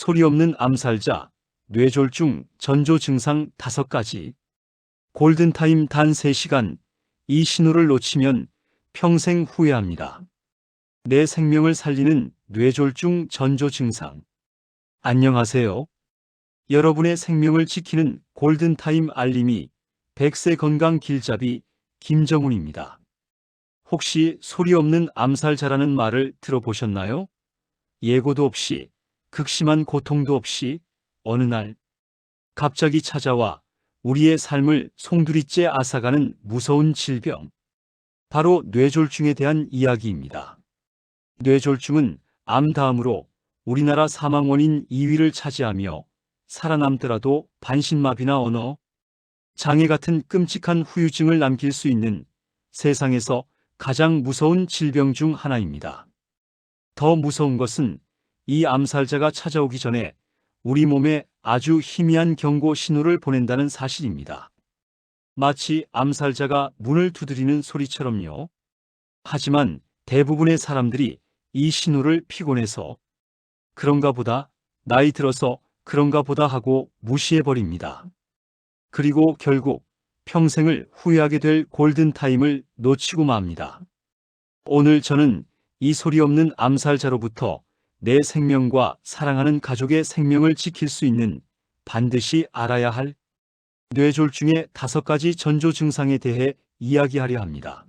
소리 없는 암살자, 뇌졸중, 전조 증상 5가지. 골든타임 단 3시간, 이 신호를 놓치면 평생 후회합니다. 내 생명을 살리는 뇌졸중 전조 증상. 안녕하세요. 여러분의 생명을 지키는 골든타임 알림이 100세 건강 길잡이 김정훈입니다. 혹시 소리 없는 암살자라는 말을 들어보셨나요? 예고도 없이, 극심한 고통도 없이, 어느 날, 갑자기 찾아와 우리의 삶을 송두리째 앗아가는 무서운 질병. 바로 뇌졸중에 대한 이야기입니다. 뇌졸중은 암 다음으로 우리나라 사망 원인 2위를 차지하며 살아남더라도 반신마비나 언어, 장애 같은 끔찍한 후유증을 남길 수 있는 세상에서 가장 무서운 질병 중 하나입니다. 더 무서운 것은 이 암살자가 찾아오기 전에 우리 몸에 아주 희미한 경고 신호를 보낸다는 사실입니다. 마치 암살자가 문을 두드리는 소리처럼요. 하지만 대부분의 사람들이 이 신호를 피곤해서 그런가 보다, 나이 들어서 그런가 보다 하고 무시해버립니다. 그리고 결국 평생을 후회하게 될 골든타임을 놓치고 맙니다. 오늘 저는 이 소리 없는 암살자로부터 내 생명과 사랑하는 가족의 생명을 지킬 수 있는 반드시 알아야 할 뇌졸중의 다섯 가지 전조 증상에 대해 이야기하려 합니다.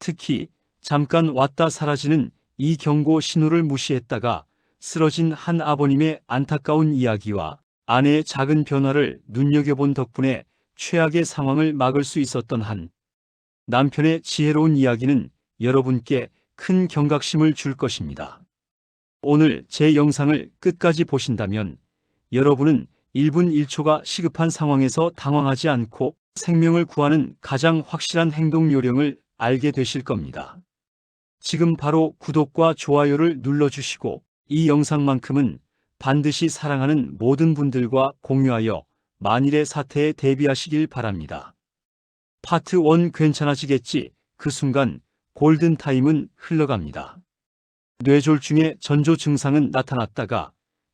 특히 잠깐 왔다 사라지는 이 경고 신호를 무시했다가 쓰러진 한 아버님의 안타까운 이야기와 아내의 작은 변화를 눈여겨본 덕분에 최악의 상황을 막을 수 있었던 한 남편의 지혜로운 이야기는 여러분께 큰 경각심을 줄 것입니다. 오늘 제 영상을 끝까지 보신다면 여러분은 1분 1초가 시급한 상황에서 당황하지 않고 생명을 구하는 가장 확실한 행동 요령을 알게 되실 겁니다. 지금 바로 구독과 좋아요를 눌러주시고 이 영상만큼은 반드시 사랑하는 모든 분들과 공유하여 만일의 사태에 대비하시길 바랍니다. 파트 1 괜찮아지겠지 그 순간 골든타임은 흘러갑니다. 뇌졸중의 전조 증상은 나타났다가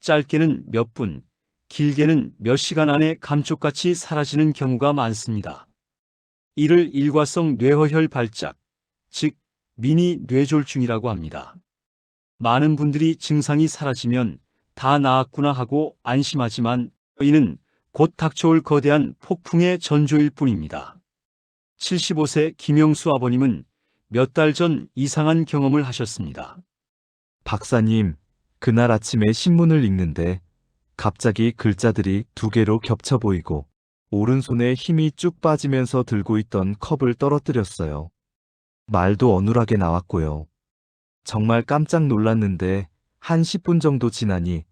짧게는 몇 분, 길게는 몇 시간 안에 감쪽같이 사라지는 경우가 많습니다. 이를 일과성 뇌허혈 발작, 즉 미니 뇌졸중이라고 합니다. 많은 분들이 증상이 사라지면 다 나았구나 하고 안심하지만 이는 곧 닥쳐올 거대한 폭풍의 전조일 뿐입니다. 75세 김영수 아버님은 몇 달 전 이상한 경험을 하셨습니다. 박사님, 그날 아침에 신문을 읽는데 갑자기 글자들이 두 개로 겹쳐 보이고 오른손에 힘이 쭉 빠지면서 들고 있던 컵을 떨어뜨렸어요. 말도 어눌하게 나왔고요. 정말 깜짝 놀랐는데 한 10분 정도 지나니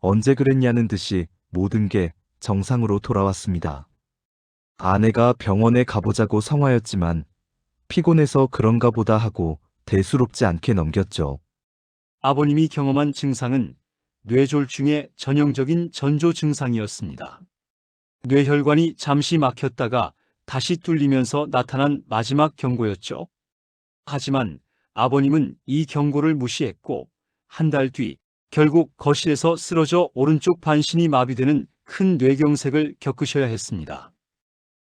언제 그랬냐는 듯이 모든 게 정상으로 돌아왔습니다. 아내가 병원에 가보자고 성화였지만 피곤해서 그런가 보다 하고 대수롭지 않게 넘겼죠. 아버님이 경험한 증상은 뇌졸중의 전형적인 전조 증상이었습니다. 뇌혈관이 잠시 막혔다가 다시 뚫리면서 나타난 마지막 경고였죠. 하지만 아버님은 이 경고를 무시했고 한 달 뒤 결국 거실에서 쓰러져 오른쪽 반신이 마비되는 큰 뇌경색을 겪으셔야 했습니다.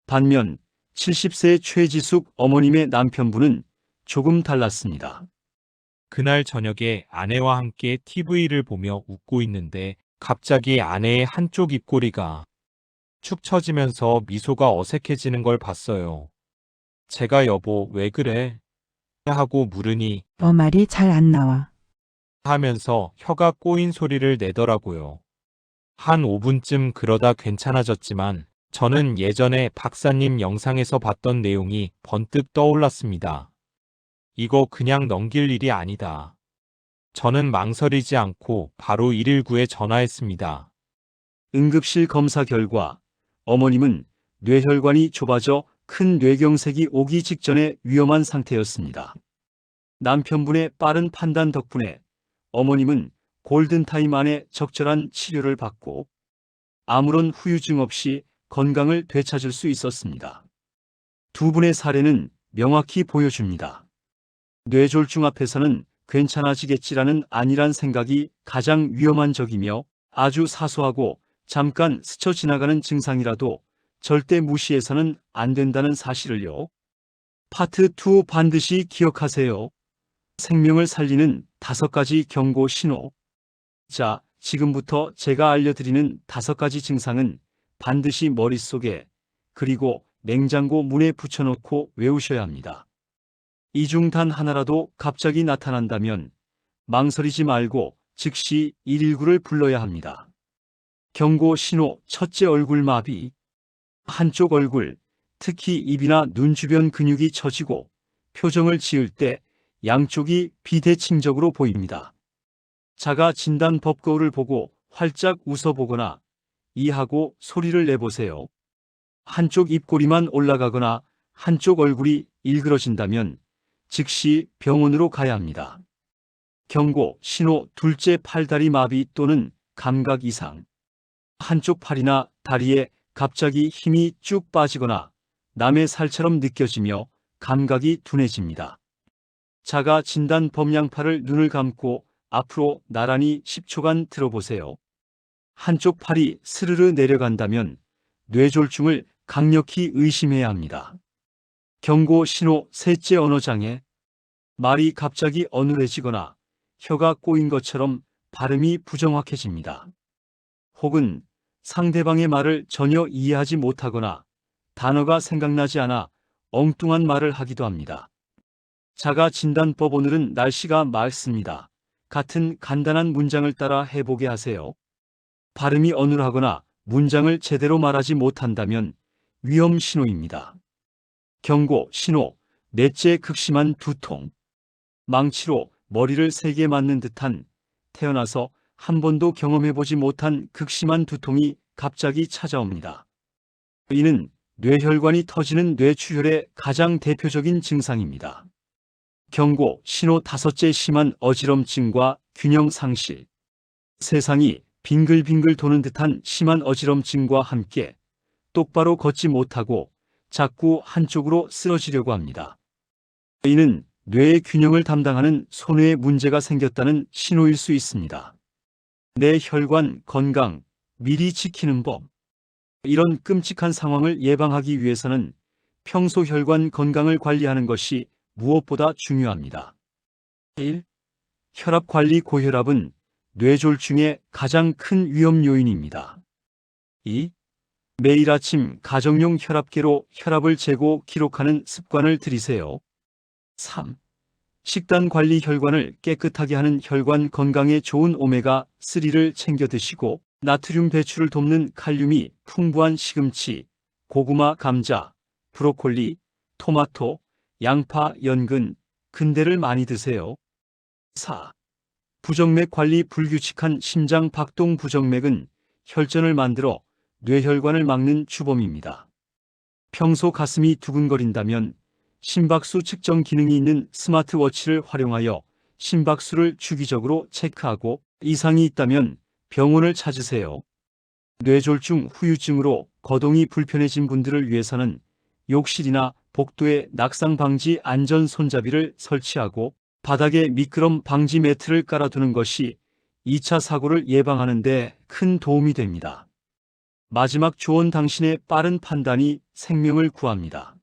반면 70세 최지숙 어머님의 남편분은 조금 달랐습니다. 그날 저녁에 아내와 함께 TV를 보며 웃고 있는데 갑자기 아내의 한쪽 입꼬리가 축 처지면서 미소가 어색해지는 걸 봤어요. 제가 여보 왜 그래? 하고 물으니 너 말이 잘 안 나와. 하면서 혀가 꼬인 소리를 내더라고요. 한 5분쯤 그러다 괜찮아졌지만 저는 예전에 박사님 영상에서 봤던 내용이 번뜩 떠올랐습니다. 이거 그냥 넘길 일이 아니다. 저는 망설이지 않고 바로 119에 전화했습니다. 응급실 검사 결과 어머님은 뇌혈관이 좁아져 큰 뇌경색이 오기 직전의 위험한 상태였습니다. 남편분의 빠른 판단 덕분에 어머님은 골든타임 안에 적절한 치료를 받고 아무런 후유증 없이 건강을 되찾을 수 있었습니다. 두 분의 사례는 명확히 보여줍니다. 뇌졸중 앞에서는 괜찮아지겠지라는 안일한 생각이 가장 위험한 적이며 아주 사소하고 잠깐 스쳐 지나가는 증상이라도 절대 무시해서는 안 된다는 사실을요. 파트 2 반드시 기억하세요. 생명을 살리는 다섯 가지 경고 신호. 자, 지금부터 제가 알려드리는 다섯 가지 증상은 반드시 머릿속에 그리고 냉장고 문에 붙여놓고 외우셔야 합니다. 이 중 단 하나라도 갑자기 나타난다면 망설이지 말고 즉시 119를 불러야 합니다. 경고 신호 첫째 얼굴 마비. 한쪽 얼굴, 특히 입이나 눈 주변 근육이 처지고 표정을 지을 때 양쪽이 비대칭적으로 보입니다. 자가 진단 법거울을 보고 활짝 웃어보거나 이하고 소리를 내보세요. 한쪽 입꼬리만 올라가거나 한쪽 얼굴이 일그러진다면 즉시 병원으로 가야 합니다. 경고, 신호, 둘째 팔다리 마비 또는 감각 이상. 한쪽 팔이나 다리에 갑자기 힘이 쭉 빠지거나 남의 살처럼 느껴지며 감각이 둔해집니다. 자가 진단 범양팔을 눈을 감고 앞으로 나란히 10초간 들어보세요. 한쪽 팔이 스르르 내려간다면 뇌졸중을 강력히 의심해야 합니다. 경고 신호 셋째 언어장애. 말이 갑자기 어눌해지거나 혀가 꼬인 것처럼 발음이 부정확해집니다. 혹은 상대방의 말을 전혀 이해하지 못하거나 단어가 생각나지 않아 엉뚱한 말을 하기도 합니다. 자가 진단법 오늘은 날씨가 맑습니다. 같은 간단한 문장을 따라 해보게 하세요. 발음이 어눌하거나 문장을 제대로 말하지 못한다면 위험 신호입니다. 경고, 신호, 넷째 극심한 두통. 망치로 머리를 세게 맞는 듯한 태어나서 한 번도 경험해보지 못한 극심한 두통이 갑자기 찾아옵니다. 이는 뇌혈관이 터지는 뇌출혈의 가장 대표적인 증상입니다. 경고, 신호 다섯째 심한 어지럼증과 균형 상실. 세상이 빙글빙글 도는 듯한 심한 어지럼증과 함께 똑바로 걷지 못하고 자꾸 한쪽으로 쓰러지려고 합니다. 이는 뇌의 균형을 담당하는 손해에 문제가 생겼다는 신호일 수 있습니다. 내 혈관 건강 미리 지키는 법. 이런 끔찍한 상황을 예방하기 위해서는 평소 혈관 건강을 관리하는 것이 무엇보다 중요합니다. 1. 혈압 관리 고혈압은 뇌졸중의 가장 큰 위험 요인입니다. 2. 매일 아침 가정용 혈압계로 혈압을 재고 기록하는 습관을 들이세요. 3. 식단 관리 혈관을 깨끗하게 하는 혈관 건강에 좋은 오메가3를 챙겨 드시고 나트륨 배출을 돕는 칼륨이 풍부한 시금치, 고구마, 감자, 브로콜리, 토마토, 양파, 연근, 근대를 많이 드세요. 4. 부정맥 관리 불규칙한 심장 박동 부정맥은 혈전을 만들어 뇌혈관을 막는 주범입니다. 평소 가슴이 두근거린다면 심박수 측정 기능이 있는 스마트워치를 활용하여 심박수를 주기적으로 체크하고 이상이 있다면 병원을 찾으세요. 뇌졸중 후유증으로 거동이 불편해진 분들을 위해서는 욕실이나 복도에 낙상 방지 안전 손잡이를 설치하고 바닥에 미끄럼 방지 매트를 깔아두는 것이 2차 사고를 예방하는 데 큰 도움이 됩니다. 마지막 조언 당신의 빠른 판단이 생명을 구합니다.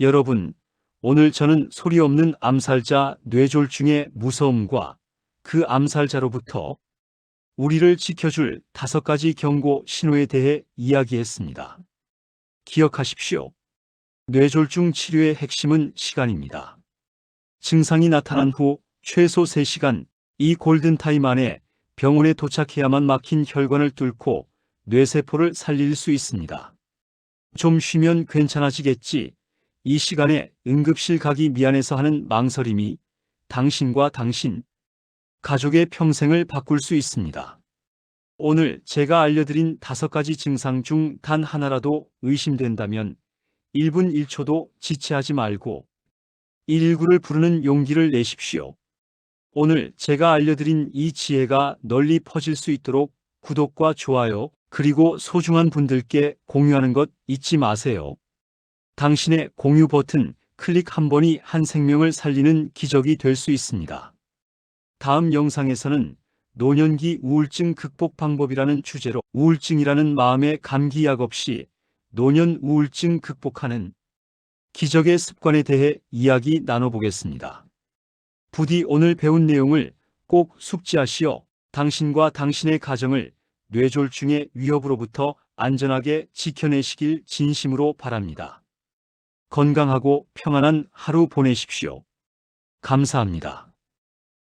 여러분, 오늘 저는 소리 없는 암살자 뇌졸중의 무서움과 그 암살자로부터 우리를 지켜줄 다섯 가지 경고 신호에 대해 이야기했습니다. 기억하십시오. 뇌졸중 치료의 핵심은 시간입니다. 증상이 나타난 후 최소 3시간 이 골든타임 안에 병원에 도착해야만 막힌 혈관을 뚫고 뇌세포를 살릴 수 있습니다. 좀 쉬면 괜찮아지겠지. 이 시간에 응급실 가기 미안해서 하는 망설임이 당신과 당신, 가족의 평생을 바꿀 수 있습니다. 오늘 제가 알려드린 다섯 가지 증상 중 단 하나라도 의심된다면 1분 1초도 지체하지 말고 119를 부르는 용기를 내십시오. 오늘 제가 알려드린 이 지혜가 널리 퍼질 수 있도록 구독과 좋아요, 그리고 소중한 분들께 공유하는 것 잊지 마세요. 당신의 공유 버튼 클릭 한 번이 한 생명을 살리는 기적이 될 수 있습니다. 다음 영상에서는 노년기 우울증 극복 방법이라는 주제로 우울증이라는 마음의 감기약 없이 노년 우울증 극복하는 기적의 습관에 대해 이야기 나눠보겠습니다. 부디 오늘 배운 내용을 꼭 숙지하시어 당신과 당신의 가정을 뇌졸중의 위협으로부터 안전하게 지켜내시길 진심으로 바랍니다. 건강하고 평안한 하루 보내십시오. 감사합니다.